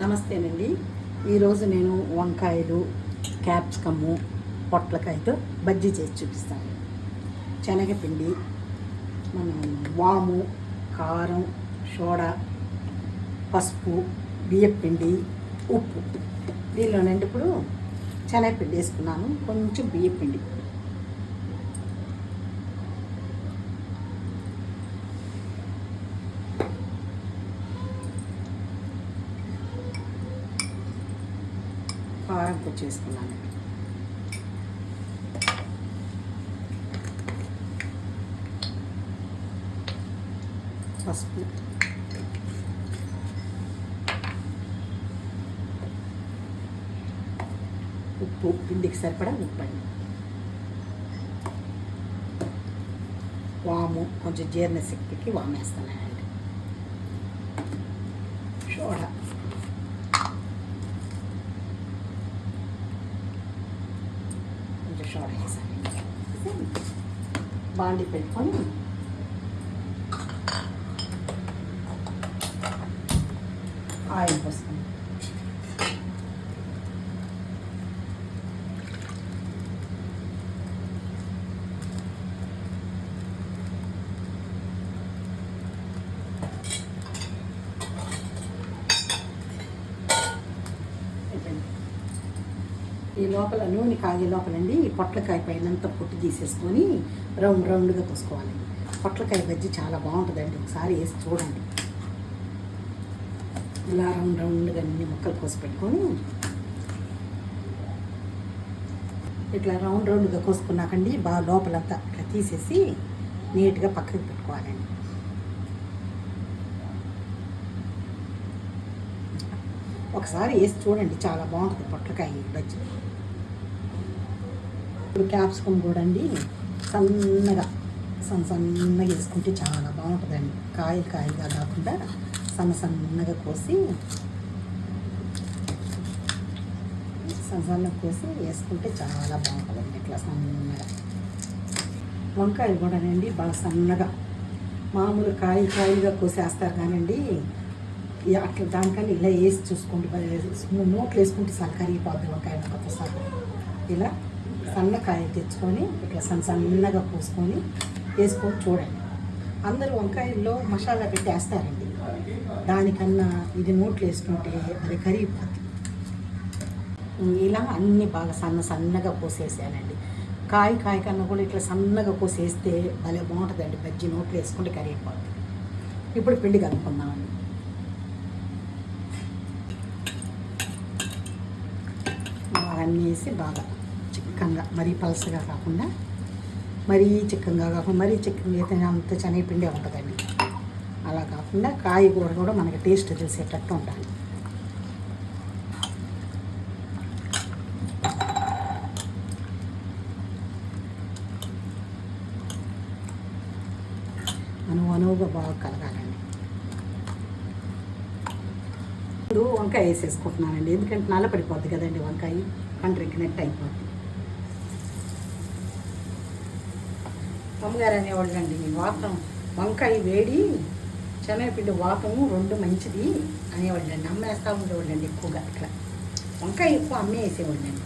నమస్తేనండి. ఈరోజు నేను వంకాయలు క్యాప్సికమ్ పొట్లకాయతో బజ్జీ చేసి చూపిస్తాను. శనగపిండి మనం వాము కారం సోడా పసుపు బియ్యపిండి ఉప్పు. దీనిలోనండి ఇప్పుడు శనగపిండి వేసుకున్నాను. కొంచెం బియ్యపిండి. కారం కొంచెం చేసుకున్నాను పసుపు. ఉప్పు పిండికి సరిపడా ఉప్పు అండి. వాము కొంచెం జీర్ణశక్తికి వాము వేస్తున్నానండి సోడా షార్ట్ సోడా బాండి పెట్టుకొని. ఆయిల్ పోసుకుందాం అయిపోయింది. ఈ లోపల నూనె కాగే లోపలండి ఈ పొట్లకాయ పైన అంతా పొట్టు తీసేసుకొని రౌండ్ రౌండ్గా కోసుకోవాలి. పొట్లకాయ బజ్జీ చాలా బాగుంటుందండి ఒకసారి వేసి చూడండి. ఇలా రౌండ్ రౌండ్గా అన్ని ముక్కలు కోసి పెట్టుకొని ఇట్లా రౌండ్ రౌండ్గా కోసుకున్నాకండి బాగా లోపలంతా ఇట్లా తీసేసి నీట్గా పక్కకి పెట్టుకోవాలండి. ఒకసారి వేసి చూడండి చాలా బాగుంటుంది పొట్లకాయ బజ్జీ. ఇప్పుడు క్యాప్సికమ్ కూడా అండి సన్నగా సన్న సన్నగా వేసుకుంటే చాలా బాగుంటుందండి. కాయలు కాయలుగా కాకుండా సన్న సన్నగా కోసి సన్న సన్నగా కోసి వేసుకుంటే చాలా బాగుంటుందండి ఇట్లా సన్నగా. వంకాయలు కూడానండి బాగా సన్నగా మామూలు కాయలు కాయలుగా కోసేస్తారు కానండి అట్లా దానికన్నా ఇలా వేసి చూసుకోండి నోట్లు వేసుకుంటే చాలా కరిగిపోద్ది వంకాయ ముక్కతో సహా ఇలా సన్నకాయ తెచ్చుకొని ఇట్లా సన్న సన్నగా పోసుకొని వేసుకొని చూడండి. అందరూ వంకాయల్లో మసాలా పెట్టి వేస్తారండి. దానికన్నా ఇది నోట్లు వేసుకుంటే అది కరిగిపోతుంది ఇలా అన్ని బాగా సన్న సన్నగా పోసేసానండి కాయ కాయ కన్నా కూడా ఇట్లా సన్నగా పోసేస్తే భలే బాగుంటుందండి. బజ్జి నోట్లు వేసుకుంటే కరిగిపోద్ది. ఇప్పుడు పిండి కలుపుకుందామండి. అన్నీ వేసి బాగా చిక్కంగా మరీ పలసగా కాకుండా మరీ చిక్కంగా కాకుండా మరీ చిక్కగా అయితే అంత శనగపిండే ఉంటుందండి. అలా కాకుండా కాయగూర కూడా మనకి టేస్ట్ తెలిసేటట్టు ఉండాలి. అనువు అనువుగా బాగా కలగాలండి. ఇప్పుడు వంకాయ వేసేసుకుంటున్నానండి. ఎందుకంటే నల్ల పడిపోద్ది కదండి వంకాయ కంట్రెక్కినట్టు అయిపోద్ది. అమ్మగారు అనేవాళ్ళండి అండి వాతం వంకాయ వేడి శనగపిండి వాతము రెండు మంచిది అనేవాళ్ళండి. అమ్మేస్తూ ఉండేవాళ్ళండి ఎక్కువగా అట్లా వంకాయ ఎక్కువ అమ్మేసేవాళ్ళండి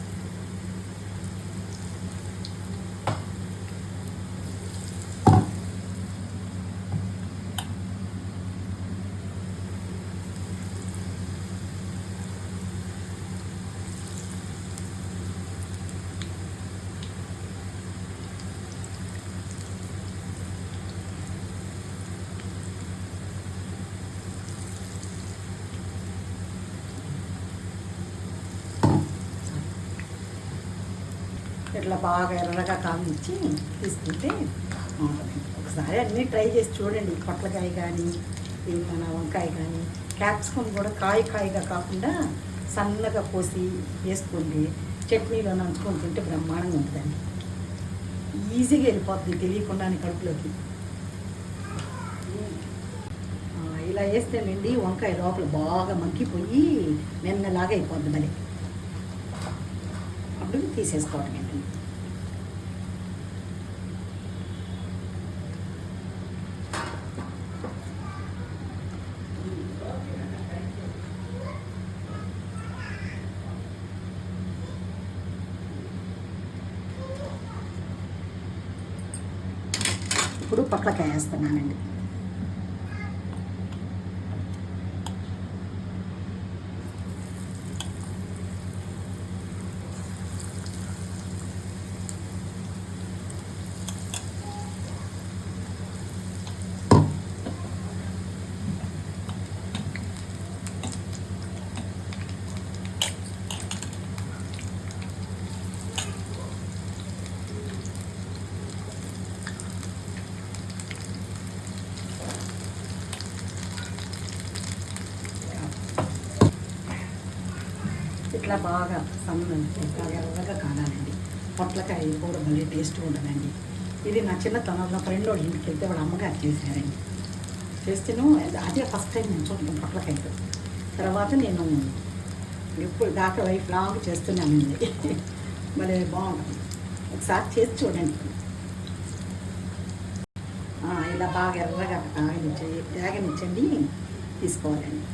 ఇట్లా బాగా ఎర్రగా కామించి తీసుకుంటే ఒకసారి అన్నీ ట్రై చేసి చూడండి. పొట్లకాయ కానీ ఈ మన వంకాయ కానీ క్యాప్సికమ్ కూడా కాయ కాయగా కాకుండా సన్నగా పోసి వేసుకోండి. చట్నీలో నంచుకొని తింటే బ్రహ్మాండంగా ఉంటుందండి. ఈజీగా వెళ్ళిపోతుంది తెలియకుండానే కడుపులోకి. ఇలా వేస్తేనండి వంకాయ లోపల బాగా మగ్గిపోయి మెన్నలాగా అయిపోద్ది మళ్ళీ. అప్పుడు తీసేసుకోవడం పొట్లకాయ వేస్తున్నానండి. ఇట్లా బాగా సన్నండి బాగా ఎర్రగా కానాలండి. పొట్లకాయ కూడా మళ్ళీ టేస్ట్ ఉండదండి. ఇది నా చిన్నతనంలో ఫ్రెండ్ వాడు ఇంటికి వెళ్తే వాడు అమ్మగారు చేశారండి. చేస్తేను అదే ఫస్ట్ టైం నేను చూడటం పొట్లకాయతో. తర్వాత నేను ఎప్పుడు దాకా వైఫ్ లాంగ్ చేస్తున్నానండి. మళ్ళీ బాగుంటుంది. ఒకసారి చేసి చూడండి. ఇలా బాగా ఎర్రగా తాగనిచ్చి తాగనిచ్చండి తీసుకోవాలండి.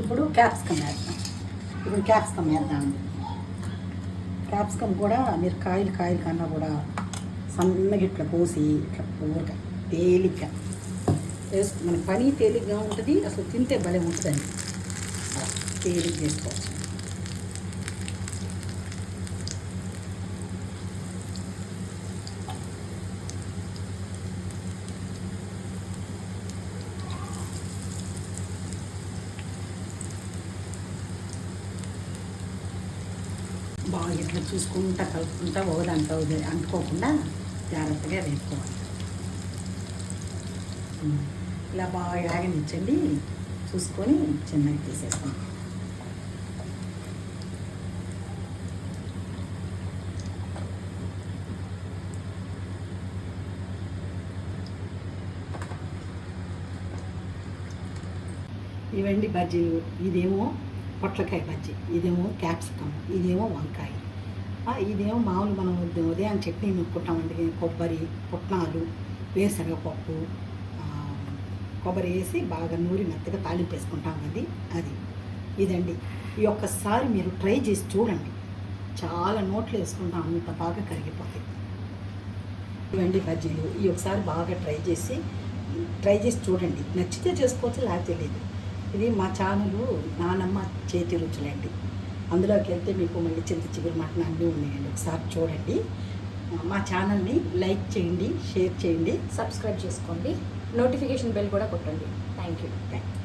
ఇప్పుడు క్యాప్సికమ్ వేద్దాం. ఇప్పుడు క్యాప్సికమ్ వేద్దాం. క్యాప్సికమ్ కూడా మీరు కాయలు కాయలు కన్నా కూడా సన్నగా ఇట్లా కోసి ఇట్లా పూరక తేలిగ్గా వేసు మన పని తేలిగ్గా ఉంటుంది అసలు తింటే భలే ఉంటుందండి. తేలిక చేసుకోవచ్చు. బాగా ఇట్లా చూసుకుంటా కలుపుకుంటా ఒకదాంట్లో ఒకటి అంటుకోకుండా జాగ్రత్తగా వేసుకోవాలి. ఇలా బాగా యాగనిచ్చండి చూసుకొని చిన్నగా తీసేసుకోండి ఇవండి బజ్జీలు. ఇదేమో పొట్లకాయ బజ్జీ ఇదేమో క్యాప్సికమ్ ఇదేమో వంకాయ. ఇదేమో మామూలు మనం ఉదయం చట్నీ నొక్కుంటామండి కొబ్బరి పుట్నాలు వేరుశనగపప్పు కొబ్బరి వేసి బాగా నూరి మెత్తగా తాలింపు వేసుకుంటాం అది. అది ఇదండి. ఈ ఒక్కసారి మీరు ట్రై చేసి చూడండి. చాలా నోట్లు వేసుకుంటాం అంత బాగా కరిగిపోతాయి. ఇవండి బజ్జీలు. ఈ ఒకసారి బాగా ట్రై చేసి ట్రై చేసి చూడండి. నచ్చితే చేసుకోవచ్చు లేకపోతే తెలియదు ఇది మా ఛానల్ నానమ్మ చేతి రుచులండి. అందులోకి వెళ్తే మీకు మళ్ళీ చింత చిగురు మటన్ అన్నీ ఉన్నాయండి. ఒకసారి చూడండి. మా ఛానల్ని లైక్ చేయండి షేర్ చేయండి సబ్స్క్రైబ్ చేసుకోండి. నోటిఫికేషన్ బెల్ కూడా కొట్టండి. Thank you. Thank you.